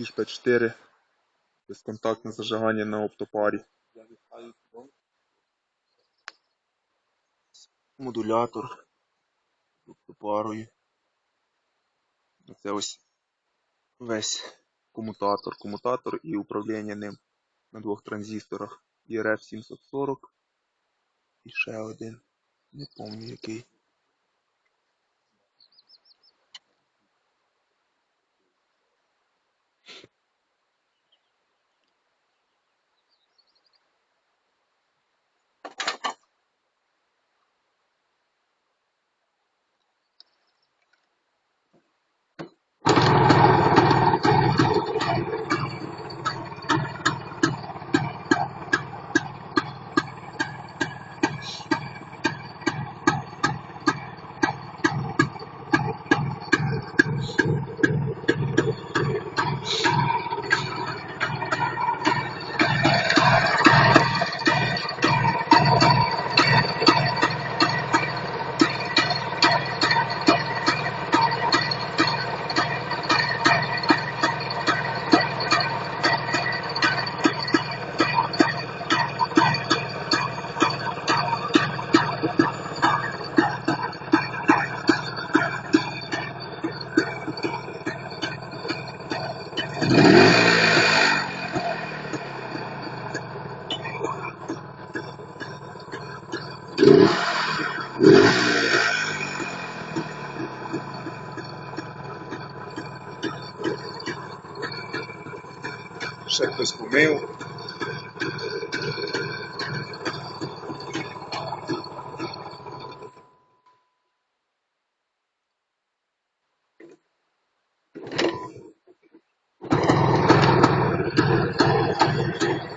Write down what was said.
Піш П4. Безконтактне зажигання на оптопарі. Модулятор з оптопарою. Це ось весь комутатор. Комутатор і управління ним на двох транзисторах. ERF 740 і ще один. Не пам'ятаю який. Check this for mail. difficulty.